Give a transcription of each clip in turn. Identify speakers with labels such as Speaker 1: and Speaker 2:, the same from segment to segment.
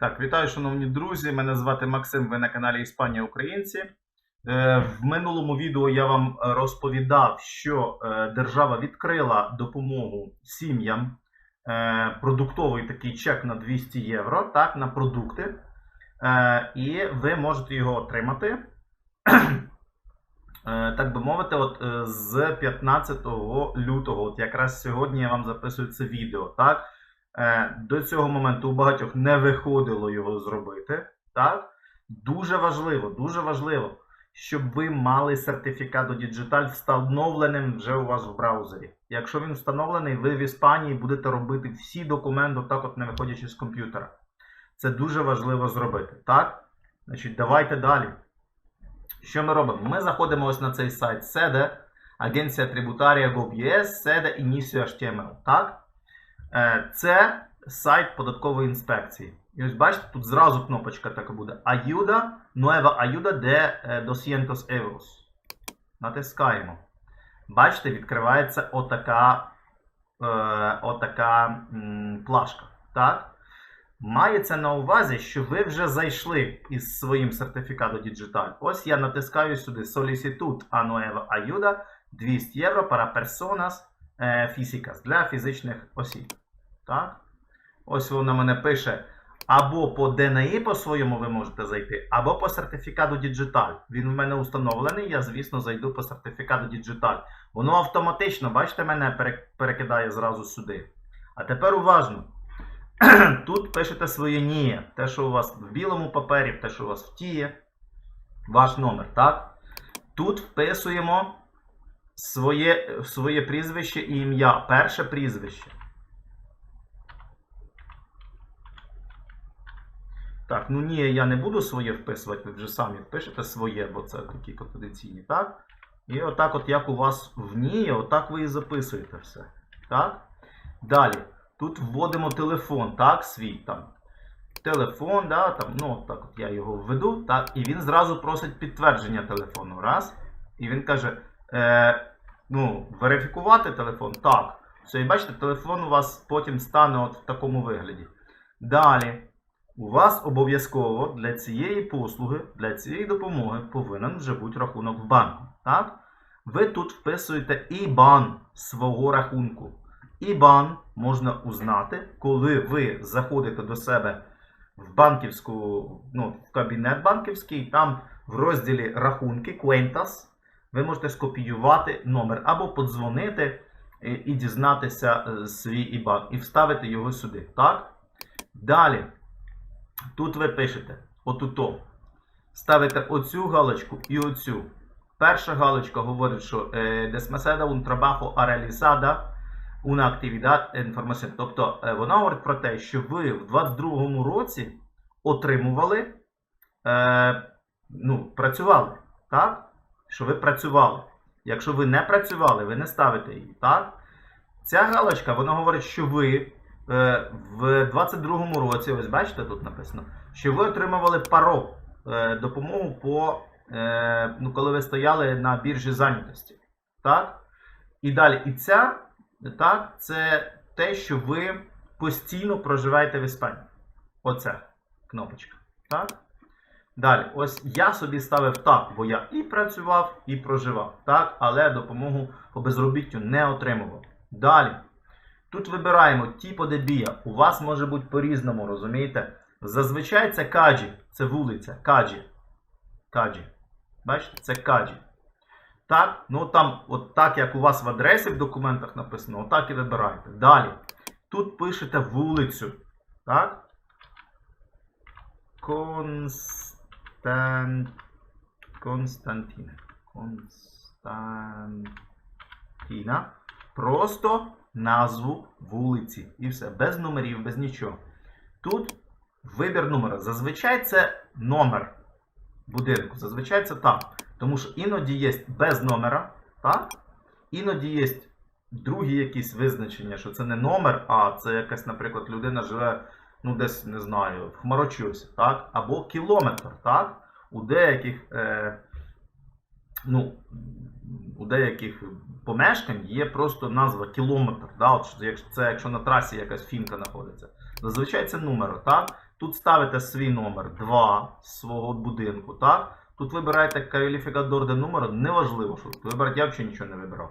Speaker 1: Так, вітаю, шановні друзі. Мене звати Максим. Ви на каналі Іспанія Українці. Е, В минулому відео я вам розповідав, що е, держава відкрила допомогу сім'ям е, продуктовий такий чек на 200 євро так, на продукти. І ви можете його отримати, так би мовити, от, з 15 лютого. От якраз сьогодні я вам записую це відео. Так? Е, До цього моменту у багатьох не виходило його зробити. Так? Дуже важливо, дуже важливо, щоб ви мали сертифікат у Digital встановленим вже у вас в браузері. Якщо він встановлений, ви в Іспанії будете робити всі документи, так от не виходячи з комп'ютера. Це дуже важливо зробити. Так? Значить, давайте далі. Що ми робимо? Ми заходимо ось на цей сайт SEDE, Агенція Трибутарія GOBS, SEDE Inicio HTML. Так? Е, Це сайт податкової інспекції. І ось бачите, тут зразу кнопочка така буде. Ayuda, Nueva Ayuda de е, 200 euros. Натискаємо. Бачите, відкривається отака, е, отака м, плашка. Так? Мається на увазі, що ви вже зайшли із своїм сертифікатом Digital. Ось я натискаю сюди Solicitud a Nueva Ayuda 200 євро para personas е, físicas для фізичних осіб. Так? Ось воно мене пише. Або по DNI по своєму ви можете зайти, або по сертифікату Digital. Він в мене установлений, я, звісно, зайду по сертифікату Digital. Воно автоматично, бачите, мене перекидає зразу сюди. А тепер уважно. Тут пишете своє НІЄ, те, що у вас в білому папері, те, що у вас в тіє, ваш номер, так? Тут вписуємо своє, своє прізвище і ім'я. Перше прізвище. Так, ну ні, я не буду своє вписувати, ви вже самі впишете своє, бо це такі традиційні, так? І отак, от як у вас в ній, отак ви і записуєте все. Так? Далі. Тут вводимо телефон, так, свій там. Телефон, да, там, ну, так от я його введу, так, і він зразу просить підтвердження телефону. Раз. І він каже: е, ну, верифікувати телефон? Так. Все, і бачите, телефон у вас потім стане от в такому вигляді. Далі. У вас обов'язково для цієї послуги, для цієї допомоги повинен вже бути рахунок в банку. Так? Ви тут вписуєте IBAN свого рахунку. IBAN можна узнати, коли ви заходите до себе в банківську, ну, в кабінет банківський, там в розділі рахунки, Cuentas, ви можете скопіювати номер або подзвонити і, і дізнатися е, свій IBAN і вставити його сюди. Так? Далі. Тут ви пишете отуто. Ставите оцю галочку і оцю. Перша галочка говорить, що е, desmeseda un trabajo realizada una actividad información. Тобто е, вона говорить про те, що ви в 22-му році отримували, е, ну, працювали. Так? Що ви працювали. Якщо ви не працювали, ви не ставите її. Так? Ця галочка, вона говорить, що ви в 22-му році, ось бачите, тут написано, що ви отримували паро е, допомогу по, е, ну, коли ви стояли на біржі зайнятості. Так? І далі, і ця, так, це те, що ви постійно проживаєте в Іспанії. Оце кнопочка. Так? Далі, ось я собі ставив так, бо я і працював, і проживав. Так? Але допомогу по безробіттю не отримував. Далі. Тут вибираємо типу де бія. У вас може бути по-різному, розумієте? Зазвичай це каджі, це вулиця. Каджі. Каджі. Бачите, це каджі. Так, ну там, от так як у вас в адресі в документах написано, отак і вибираєте. Далі. Тут пишете вулицю. Так? Констан... Константина. Просто назву вулиці. І все. Без номерів, без нічого. Тут вибір номера. Зазвичай це номер будинку. Зазвичай це так. Тому що іноді є без номера, так? Іноді є другі якісь визначення, що це не номер, а це якась, наприклад, людина живе, ну, десь, не знаю, в Хмарочосі, так? Або кілометр, так? У деяких, е, ну, у деяких помешкань є просто назва кілометр. Да? От, це якщо на трасі якась фінка знаходиться. Зазвичай це номер, так? Тут ставите свій номер 2 з свого будинку, так? Тут вибираєте кваліфікадор де номер, неважливо, що тут вибирати, я взагалі нічого не вибирав.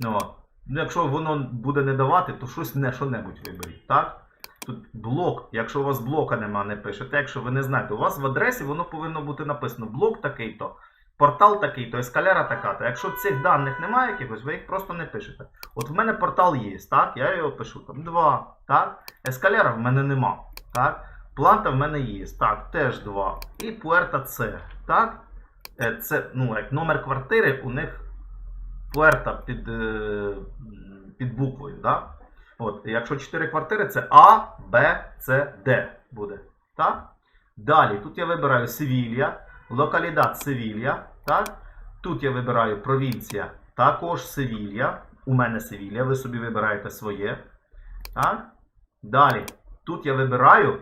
Speaker 1: Ну, ну, якщо воно буде не давати, то щось не що-небудь виберіть, так? Тут блок, якщо у вас блока нема, не пишете. Якщо ви не знаєте, у вас в адресі воно повинно бути написано блок такий-то, портал такий-то, ескалера така-то. Якщо цих даних немає якихось, ви їх просто не пишете. От в мене портал є, так? Я його пишу там 2, так? Ескалера в мене нема, так? Планта в мене є, так, теж 2. І Пуерта С, так? Е, Це, ну, як номер квартири, у них Пуерта під, е, під буквою, так? От, якщо 4 квартири, це А, Б, С, Д буде. Так? Далі, тут я вибираю Севілья, локалідат Севілья. Так? Тут я вибираю провінція, також Севілья. У мене Севілья, ви собі вибираєте своє. Так? Далі, тут я вибираю.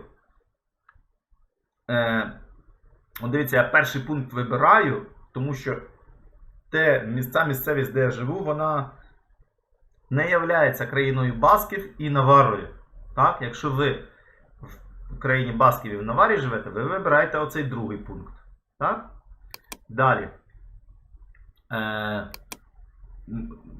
Speaker 1: Е, дивіться, я перший пункт вибираю, тому що те місця, місцевість, де я живу, вона не являється країною Басків і Наварою. Так? Якщо ви в країні Басків і в Наварі живете, ви вибираєте оцей другий пункт. Так? Далі. Е,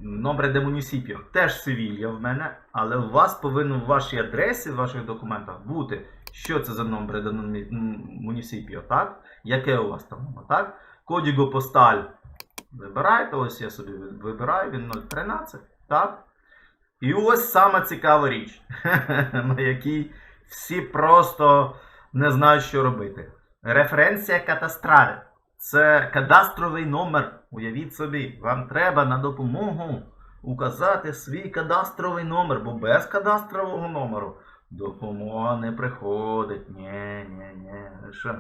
Speaker 1: Номер де муніципіо. Теж Севілья в мене, але у вас повинно в вашій адресі, в ваших документах бути, що це за номер де муніципіо, так? Яке у вас там номер, так? Кодіго посталь вибираєте, ось я собі вибираю, він 013, так? І ось сама цікава річ, на якій всі просто не знають, що робити. Референція катастраль. Це кадастровий номер. Уявіть собі, вам треба на допомогу указати свій кадастровий номер, бо без кадастрового номеру допомога не приходить. Ні, ні, ні. Що?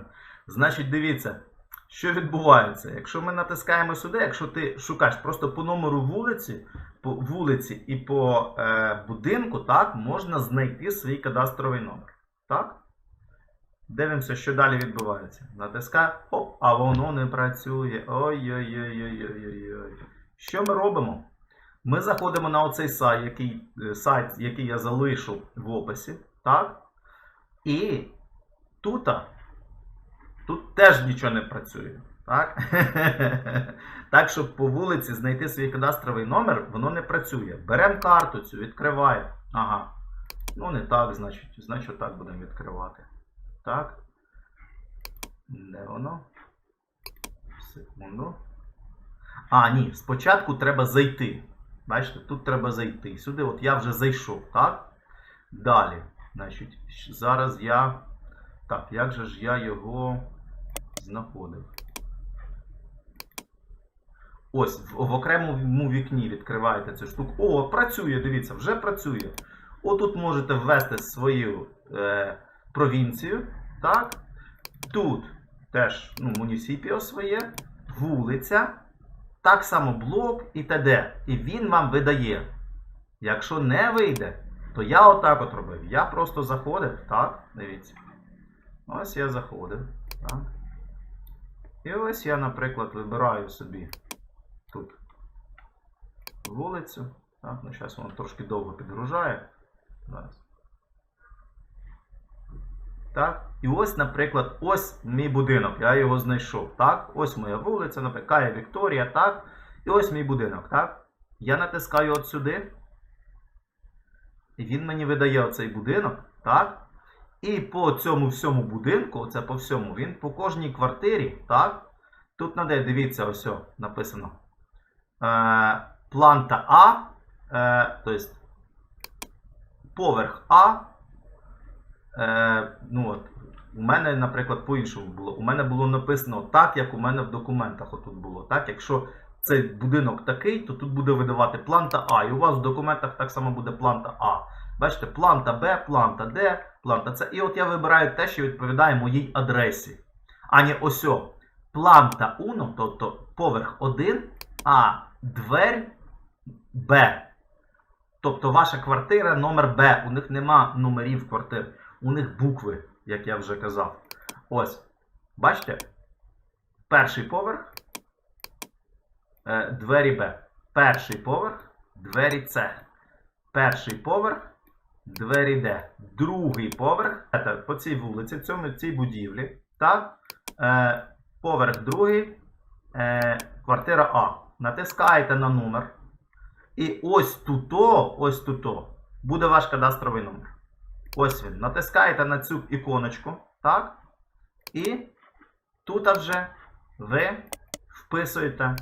Speaker 1: Значить, дивіться, що відбувається. Якщо ми натискаємо сюди, якщо ти шукаєш просто по номеру вулиці, по вулиці і по е, будинку, так, можна знайти свій кадастровий номер. Так? Дивимося, що далі відбувається. Натискаю, оп, а воно не працює. Ой-ой-ой-ой-ой-ой. Що ми робимо? Ми заходимо на оцей сайт, який, е, сайт, який я залишу в описі. Так? І тут, тут теж нічого не працює. Так? так, щоб по вулиці знайти свій кадастровий номер, воно не працює. Беремо карту цю, відкриваємо. Ага. Ну, не так, значить. Значить, так будемо відкривати. Так. Де воно? Секунду. А, ні, спочатку треба зайти. Бачите, тут треба зайти. Сюди, от я вже зайшов, так? Далі. Значить, зараз я. Так, як же ж я його знаходив? Ось, в, в окремому вікні відкриваєте цю штуку. О, працює, дивіться, вже працює. Отут можете ввести свою е, провінцію. Так? Тут теж ну, муніципіо своє, вулиця, так само блок і т.д. І він вам видає. Якщо не вийде, то я отак от робив. Я просто заходив, так, дивіться. Ось я заходив. Так. І ось я, наприклад, вибираю собі тут вулицю. Так, ну зараз воно трошки довго підгружає. Зараз. Так? І ось, наприклад, ось мій будинок. Я його знайшов. Так? Ось моя вулиця, наприклад, Вікторія, так? І ось мій будинок, так? Я натискаю от сюди. І він мені видає оцей будинок, так? І по цьому всьому будинку, оце по всьому, він по кожній квартирі, так? Тут наде, дивіться, ось написано. Е, планта А, е, тобто поверх А. Е, ну от, У мене, наприклад, по-іншому було. У мене було написано так, як у мене в документах отут було. Так? Якщо цей будинок такий, то тут буде видавати планта А. І у вас в документах так само буде планта А. Бачите, планта Б, планта Д, планта С. І от я вибираю те, що відповідає моїй адресі. А не ось о, планта 1, тобто поверх 1, а двері Б. Тобто ваша квартира номер Б. У них нема номерів квартир. У них букви, як я вже казав. Ось. Бачите? Перший поверх. е, Двері Б. Перший поверх. Двері С. Перший поверх. двері де? Другий поверх. Це по цій вулиці, цьому, цій будівлі. Так? Е, поверх другий, е, квартира А. Натискаєте на номер. І ось туто, ось туто буде ваш кадастровий номер. Ось він. Натискаєте на цю іконочку. Так? І тут вже ви вписуєте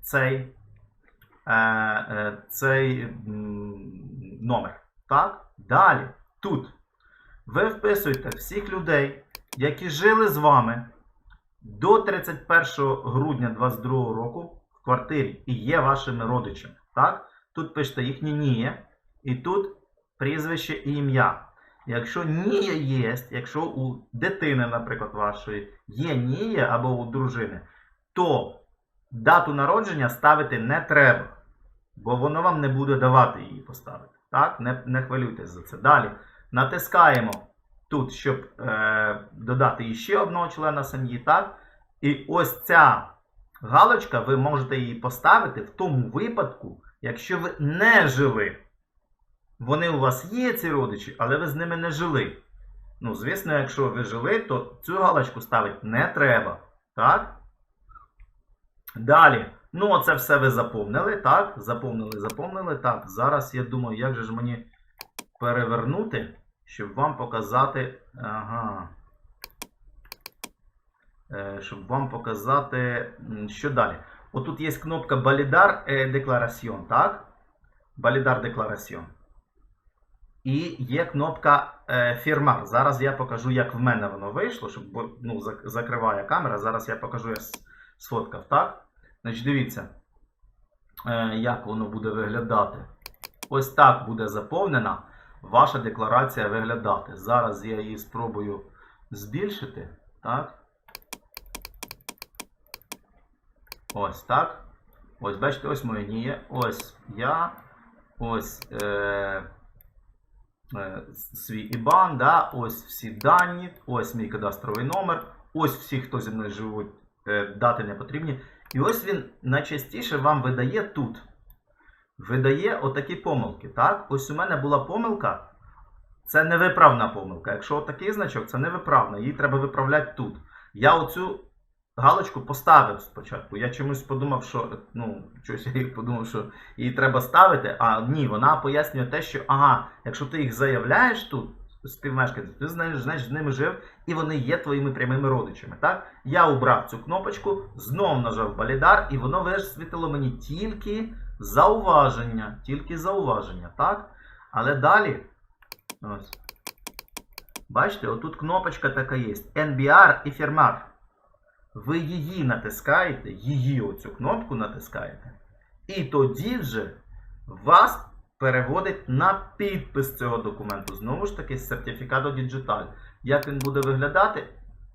Speaker 1: цей, е, е, цей номер. Так? Далі, тут ви вписуєте всіх людей, які жили з вами до 31 грудня 2022 року в квартирі і є вашими родичами. Так? Тут пишете їхнє ніє, і тут прізвище і ім'я. Якщо ніє є, якщо у дитини, наприклад, вашої є ніє або у дружини, то дату народження ставити не треба, бо воно вам не буде давати її поставити. Так? Не, не хвилюйтесь за це. Далі натискаємо тут, щоб е, додати іще одного члена сім'ї. Так? І ось ця галочка, ви можете її поставити в тому випадку, якщо ви не жили. Вони у вас є, ці родичі, але ви з ними не жили. Ну, звісно, якщо ви жили, то цю галочку ставити не треба. Так? Далі. Ну, оце все ви заповнили, так? Заповнили, заповнили. Так, зараз я думаю, як же ж мені перевернути, щоб вам показати. Ага. Е, Щоб вам показати, що далі. Отут є кнопка Validar е, Declaration, так? Validar Declaration. І є кнопка е, Firmar. Зараз я покажу, як в мене воно вийшло, щоб ну, закриває камера. Зараз я покажу, я сфоткав, так? Значить, дивіться, е, як воно буде виглядати. Ось так буде заповнена ваша декларація виглядати. Зараз я її спробую збільшити. Так? Ось так. Ось, бачите, ось моє ніє. Ось я. Ось е, свій ІБАН, да? ось всі дані, ось мій кадастровий номер, ось всі, хто зі мною живуть, е, дати не потрібні. І ось він найчастіше вам видає тут. Видає отакі помилки. Так? Ось у мене була помилка. Це невиправна помилка. Якщо отакий значок, це невиправна. Її треба виправляти тут. Я оцю галочку поставив спочатку. Я чомусь подумав, що ну, щось я подумав, що її треба ставити. А ні, вона пояснює те, що ага, якщо ти їх заявляєш тут, співмешканців, ти знаєш, значить з ними жив, і вони є твоїми прямими родичами. Так? Я убрав цю кнопочку, знов нажав валідар, і воно висвітило мені тільки зауваження. Тільки зауваження, так? Але далі. Ось. Бачите, отут кнопочка така є. NBR і Firmar. Ви її натискаєте, її оцю кнопку натискаєте. І тоді вже вас переводить на підпис цього документу. Знову ж таки, сертифікат Digital. Як він буде виглядати,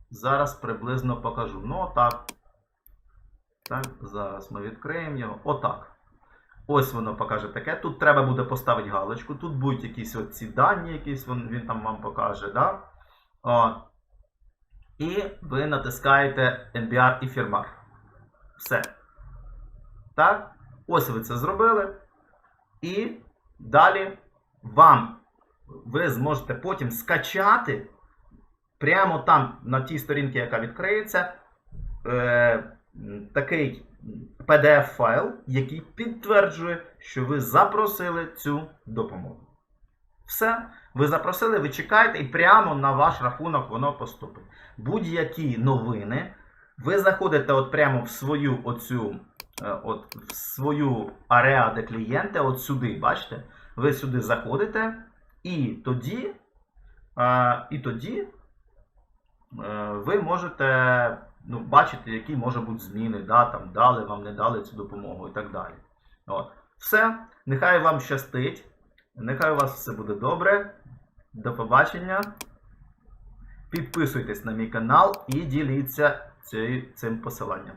Speaker 1: зараз приблизно покажу. Ну, отак. Так, зараз ми відкриємо його. Отак. Ось воно покаже таке. Тут треба буде поставити галочку. Тут будуть якісь оці дані, якісь він, він там вам покаже. Да? І ви натискаєте NBR і Firmar. Все. Так? Ось ви це зробили. І далі вам ви зможете потім скачати прямо там на тій сторінці, яка відкриється, е, такий PDF-файл, який підтверджує, що ви запросили цю допомогу. Все, ви запросили, ви чекаєте, і прямо на ваш рахунок воно поступить. Будь-які новини, ви заходите от прямо в свою оцю, е, от в свою ареа де клієнти, от сюди, бачите? Ви сюди заходите, і тоді, е, і тоді е, ви можете ну, бачити, які можуть бути зміни, да, там, дали вам, не дали цю допомогу і так далі. От. Все, нехай вам щастить, нехай у вас все буде добре. До побачення. Підписуйтесь на мій канал і діліться цим посиланням.